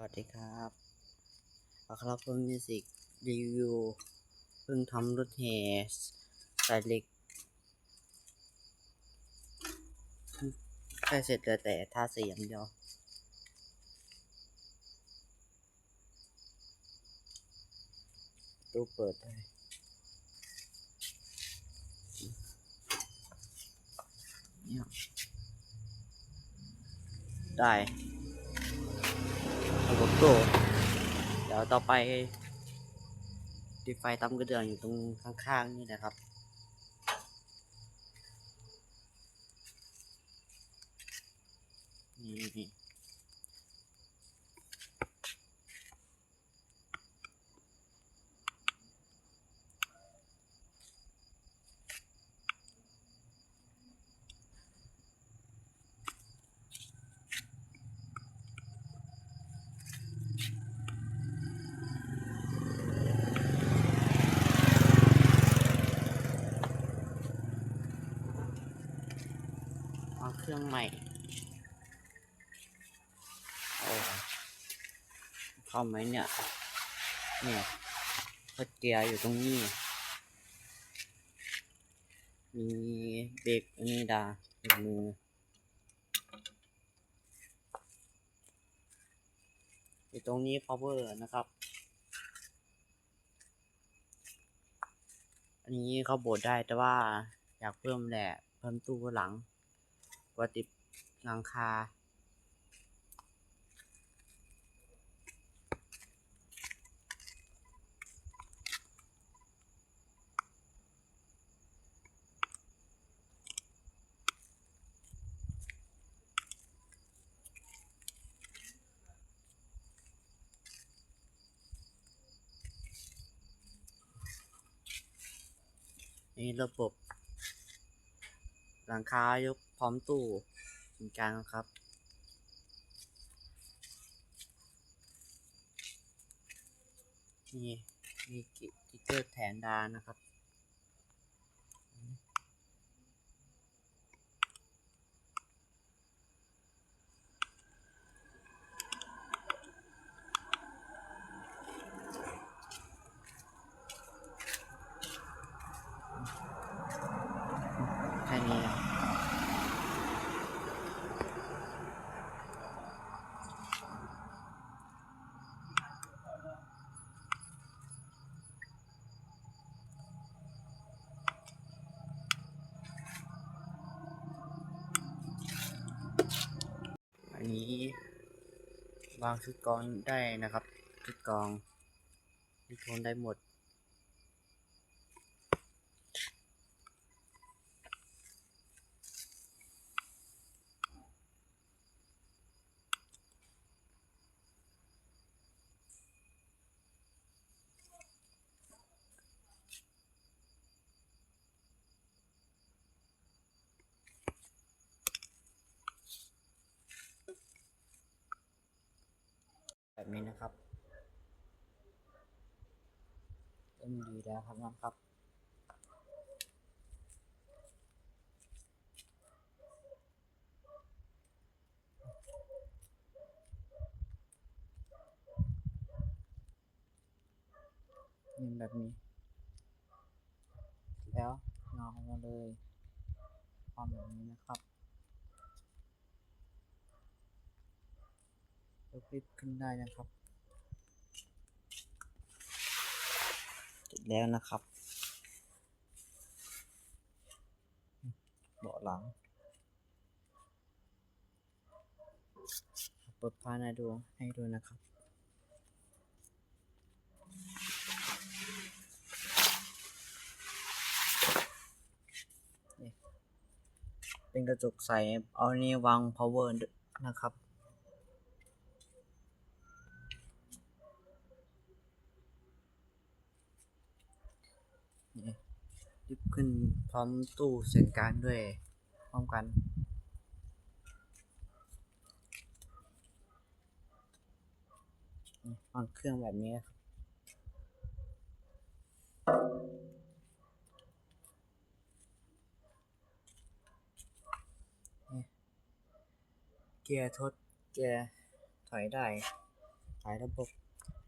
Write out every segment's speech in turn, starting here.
สวัสดีครับอาครับผมมิวสิกรีวิวเพิ่งทำรถแห่สายเหล็กใกล้เสร็จแล้วแต่ทาสีอย่างเดียวตู้เปิดได้ได้ โกเดี๋ยวต่อไปติดไฟตั้มกระเดื่องอยู่ตรงข้างๆนี่นะครับนี่นี่าเครื่องใหม่โอ้เข้าไหมเนี่ย เนี่ยก็เกียร์อยู่ตรงนี้ มีเบรกอันนี้ดาเบรกมืออยู่ตรงนี้ power นะครับ อันนี้เขาโบดได้แต่ว่าอยากเพิ่มแหละ เพิ่มตู้หลัง ว่าติดหลังคา นี่ระบบ หลังคายกพร้อมตู้ถึงกลางครับ นี่มีกิ๊กเกอร์แถนดานะครับ แค่นี้นะ อันนี้วางชุดกองได้นะครับ ชุดกองชุดกรองได้หมด นี้นะครับเริ่มดีแล้วครับน้องครับนี่แบบนี้ แล้วเงามาเลยความแบบนี้นะครับ ยกลิฟต์ขึ้นได้นะครับเสร็จแล้วนะครับเบาะหลังเปิดพานาดูให้ดูนะครับเป็นกระจกใส เอานี่วาง power ด้วยนะครับ นี่ ยิบขึ้นพร้อมตู้เสียงกางด้วยพร้อมกันนี่วางเครื่องแบบนี้ครับเกียร์ทดเกียร์ถอยได้ายระบบ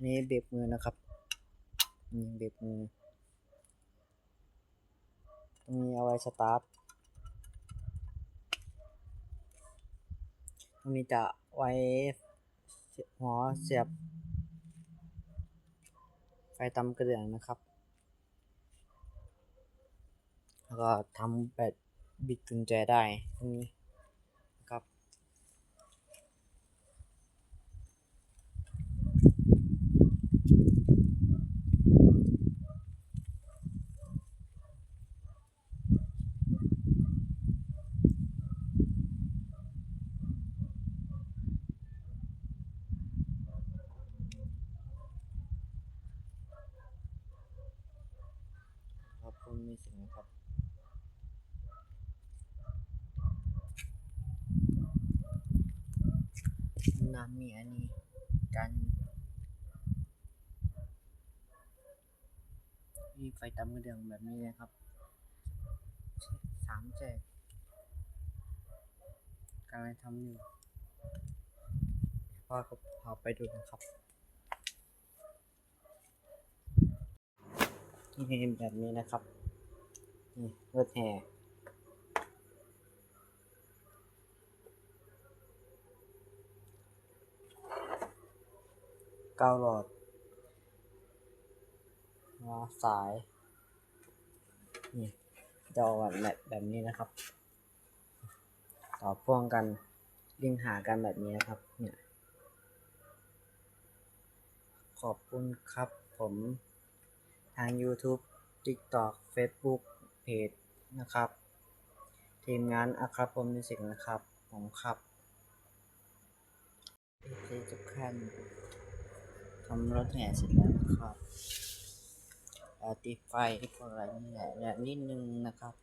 นี่เบรกมือนะครับนี่เบรกมือ มีเอาไว้สตาร์ทตรงนี้จะไว้หัวเสียบ ไฟตำกระเดื่องนะครับ แล้วก็ทำแบบบิดกุญแจได้ตรงนี้นะครับ ครับคุณมีสิ่งนะครับน้ำมีอันนี้กันมีไฟตำกระเดื่องแบบนี้นะครับสามแจกกำลังทำอยู่พ่อก็พาไปดูนะครับนี่แบบนี้นะครับ รถแห่เก้าหลอดสาย นี่จะออกแบบแบบนี้นะครับ ต่อพ่วงกันลิงหากันแบบนี้นะครับ เนี่ย ขอบคุณครับผมทาง YouTube TikTok Facebook จนะครับ ทีมงานอัครพรมมิวสิกนะครับ ผมครับเอทุกท่นทำรถแห่เสร็จแล้วนะครับติดไฟที่อะไรนี่แหละนิดนึงนะครับ